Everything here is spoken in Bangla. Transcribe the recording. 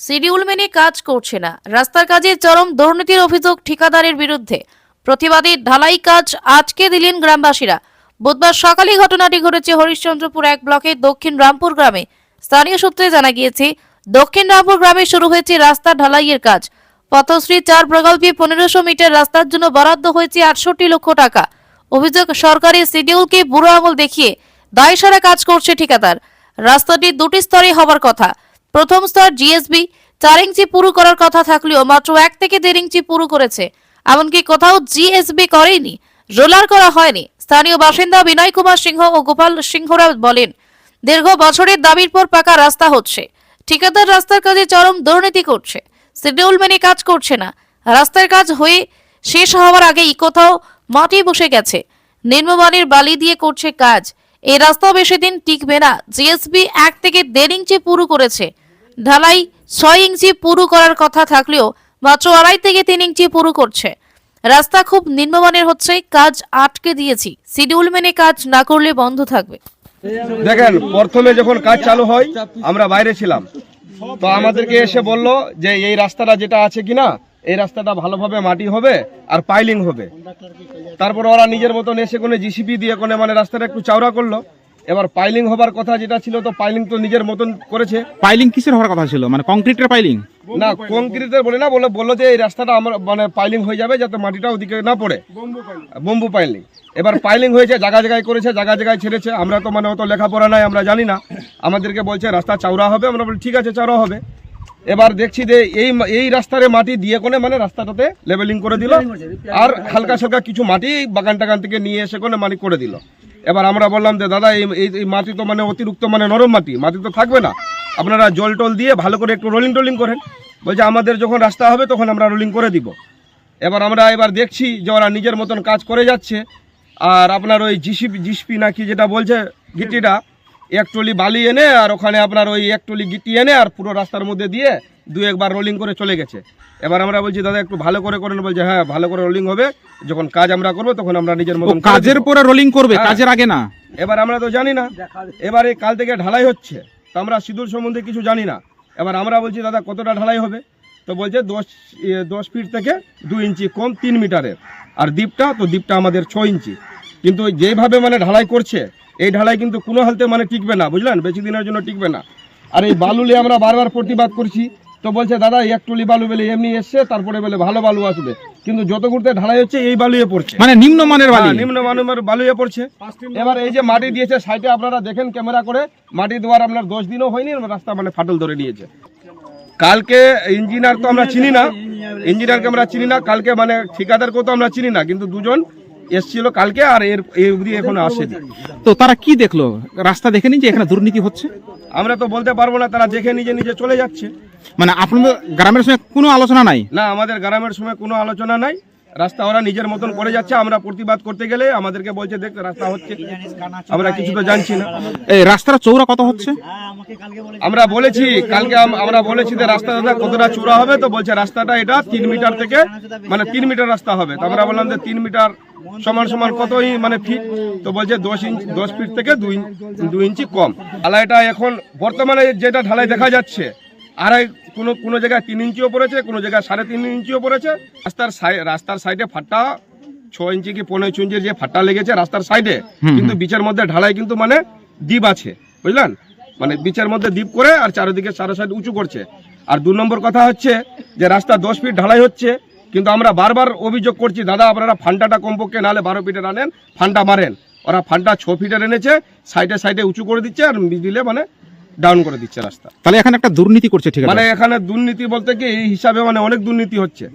শিডিউল মেনে কাজ করছে না। রাস্তার কাজে চরম দুর্নীতির অভিযোগ ঠিকাদারের বিরুদ্ধে। প্রতিবাদী ঢালাই কাজ আটকে দিলেন গ্রামবাসীরা। বুধবার সকালে ঘটনাটি ঘটেছে হরিশ্চন্দ্রপুর এক ব্লকের দক্ষিণ রামপুর গ্রামে। স্থানীয় সূত্রে জানা গিয়েছে, দক্ষিণ রামপুর গ্রামে শুরু হয়েছে রাস্তা ঢালাইয়ের কাজ। পথশ্রী চার প্রকল্পে পনেরোশো মিটার রাস্তার জন্য বরাদ্দ হয়েছে আটষট্টি লক্ষ টাকা। অভিযোগ সরকারি শিডিউলকে বুড়ো আঙুল দেখিয়ে দায়সারা কাজ করছে ঠিকাদার। রাস্তাটি দুটি স্তরে হবার কথা। প্রথম স্তর জিএসবি চার ইঞ্চি পুরু করার কথা থাকলেও মাত্র এক থেকে দেড় ইঞ্চি পুরু করেছে। এমনকি কোথাও জিএসবি করেনি রোলার করা হয়নি। স্থানীয় বাসিন্দা বিনয় কুমার সিংহ ও গোপাল সিংহরা বলেন, দীর্ঘ বছরের দাবির পর পাকা রাস্তা হচ্ছে। ঠিকাদার রাস্তার কাজে চরম দুর্নীতি করছে। শিডিউল মেনে কাজ করছে না। রাস্তার কাজ হয়ে শেষ হওয়ার আগেই কোথাও মাটি বসে গেছে। নিম্নমানের বালি দিয়ে করছে কাজ। এই রাস্তাও বেশি দিন টিকবে না। জিএসবি এক থেকে দেড় ইঞ্চি পুরু করেছে। ঢালাই ছয় ইঞ্চি পুরু করার কথা থাকলেও মাত্র আড়াই থেকে তিন ইঞ্চি পুরু করছে। রাস্তা খুব নিম্নমানের হচ্ছে, কাজ আটকে দিয়েছি। শিডিউল মেনে কাজ না করলে বন্ধ থাকবে। দেখেন, প্রথমে যখন কাজ চালু হয়, আমরা বাইরে ছিলাম। তো আমাদেরকে এসে বলল যে, এই রাস্তাটা যেটা আছে কিনা, এই রাস্তাটা ভালোভাবে মাটি হবে আর পাইলিং হবে। তারপর ওরা নিজের মতন এসে কোনো জিসিপি দিয়ে কোনো মানে রাস্তাটা একটু চওড়া করল। এবার পাইলিং হবার কথা যেটা ছিল তো পাইলিং তো নিজের মতন করেছে। পাইলিং কিসের হওয়ার কথা ছিল? মানে কংক্রিটের পাইলিং না কংক্রিটের বলে না বলে বলল যে এই রাস্তাটা আমার মানে পাইলিং হয়ে যাবে যাতে মাটিটা ওদিকে না পড়ে। বম্বু পাইলিং এবার পাইলিং হয়েছে জায়গা জায়গায় করেছে জায়গা জায়গায় ছেড়েছে। আমরা তো মানে অত লেখাপড়া নাই আমরা জানি না। আমাদেরকে বলছে রাস্তা চওড়া হবে। আমরা বলি ঠিক আছে চওড়া হবে। এবার দেখছি যে এই এই রাস্তারে মাটি দিয়ে কোনে মানে রাস্তাটাতে লেভেলিং করে দিল। আর হালকা সালকা কিছু মাটি বাগান টাগান থেকে নিয়ে এসে কোনে মাটি করে দিল। এবার আমরা বললাম যে, দাদা, এই, এই- মাটি তো মানে অতিরিক্ত মানে নরম মাটি মাটি তো থাকবে না। আপনারা জল টল দিয়ে ভালো করে একটু রোলিং টোলিং করেন। বলছে, আমাদের যখন রাস্তা হবে, তখন আমরা রোলিং করে দিব। এবার আমরা এবার দেখছি যে, ওরা নিজের মতন কাজ করে যাচ্ছে। আর আপনার ওই জিসিপি জিসপি নাকি যেটা বলছে, গিটিটা এক টলি বালি এনে আর ওখানে আপনার ওই এক টলি গিটি এনে আর পুরো রাস্তার মধ্যে দিয়ে দু একবার রোলিং করে চলে গেছে। এবার আমরা বলছি দাদা একটু ভালো করে করেন। বলছে হ্যাঁ ভালো করে রোলিং হবে। যখন কাজ আমরা করব তখন আমরা নিজের মতন কাজের। পরে রোলিং করবে হ্যাঁ। কাজের আগে না? এবার আমরা তো জানি না। এবার এই কাল থেকে ঢালাই হচ্ছে। তো আমরা সিঁদুর সম্বন্ধে কিছু জানি না। এবার আমরা বলছি দাদা কতটা ঢালাই হবে? তো বলছে দশ দশ ফিট থেকে দু ইঞ্চি কম তিন মিটারের। আর দ্বীপটা তো দ্বীপটা আমাদের ছ ইঞ্চি। কিন্তু যেভাবে মানে ঢালাই করছে এই ঢালাই কিন্তু কোনো হালতে মানে টিকবে না বুঝলেন? বেশি দিনের জন্য টিকবে না। আর এই বালুলে আমরা বারবার প্রতিবাদ করছি। তো বলছে দাদা এক টলি বালু বেলে এমনি এসছে তারপরে বলে ভালো বালু আসবে। কিন্তু যত ঘুরতে ঢালাই হচ্ছে এই বালুয়ে পড়ছে। মানে নিম্নমানের বালি। হ্যাঁ, নিম্ন মানের বালুয়ে পড়ছে। এবার এই যে মাটি দিয়েছে সাইডে আপনারা দেখেন ক্যামেরা করে মাটি দেওয়ার আপনার দশ দিনও হয়নি রাস্তা মানে ফাটল ধরে নিয়েছে। কালকে ইঞ্জিনিয়ার তো আমরা চিনি না ইঞ্জিনিয়ারকে আমরা চিনি না কালকে মানে ঠিকাদারকেও তো আমরা চিনি না কিন্তু দুজন এসছিল কালকে আর এর এই অবধি এখনও আসেনি। তো তারা কি দেখল? রাস্তা দেখেনি যে এখানে দুর্নীতি হচ্ছে? আমরা তো বলতে পারব না তারা দেখে নিজে নিজে চলে যাচ্ছে। মানে আপনাদের গ্রামের সময় কোনো আলোচনা নাই? না আমাদের গ্রামের সময় কোনো আলোচনা নাই। রাস্তা ওরা নিজের মতন করে যাচ্ছে আমরা প্রতিবাদ করতে গেলে আমাদেরকে বলছে দেখ রাস্তা হচ্ছে আমরা কিছু তো জানছি না। এই রাস্তাটা চৌড়া কত হচ্ছে? আমরা বলেছি কালকে আম- আমরা বলেছি যে রাস্তাটা কতটা চূড়া হবে তো বলছে রাস্তাটা এটা তিন মিটার থেকে মানে তিন মিটার রাস্তা হবে। তো আমরা বললাম যে তিন মিটার সমান সমান কতই মানে ফিট তো বলছে দশ ইঞ্চ দশ ফিট থেকে দুই ইঞ্চ- দুই ইঞ্চি কম। ঢালাইটা এখন বর্তমানে যেটা ঢালাই দেখা যাচ্ছে আড়াই কোনো কোনো জায়গায় তিন ইঞ্চিও পড়েছে কোনো জায়গায় সাড়ে তিন ইঞ্চিও পড়েছে। রাস্তার রাস্তার সাইডে ফাট্টা ছ ইঞ্চি কি পনেরো ইঞ্চি যে ফাট্টা লেগেছে রাস্তার সাইডে কিন্তু বিচের মধ্যে ঢালাই কিন্তু মানে দ্বীপ আছে বুঝলেন? মানে বিচের মধ্যে দ্বীপ করে আর চারিদিকে চারো সাইড উঁচু করছে। আর দু নম্বর কথা হচ্ছে যে রাস্তা দশ ফিট ঢালাই হচ্ছে কিন্তু আমরা বারবার অভিযোগ করছি দাদা আপনারা ফান্ডাটা কমপক্ষে নাহলে বারো ফিটের আনেন ফান্ডা মারেন। ওরা ফান্ডা ছ ফিটের এনেছে সাইডে সাইডে উঁচু করে দিচ্ছে আর মিডিলে মানে ডাউন করে দিচ্ছে রাস্তা। তাহলে এখানে একটা দুর্নীতি করছে ঠিক মানে আছে এখানে দুর্নীতি বলতে কি এই হিসাবে মানে অনেক দুর্নীতি হচ্ছে।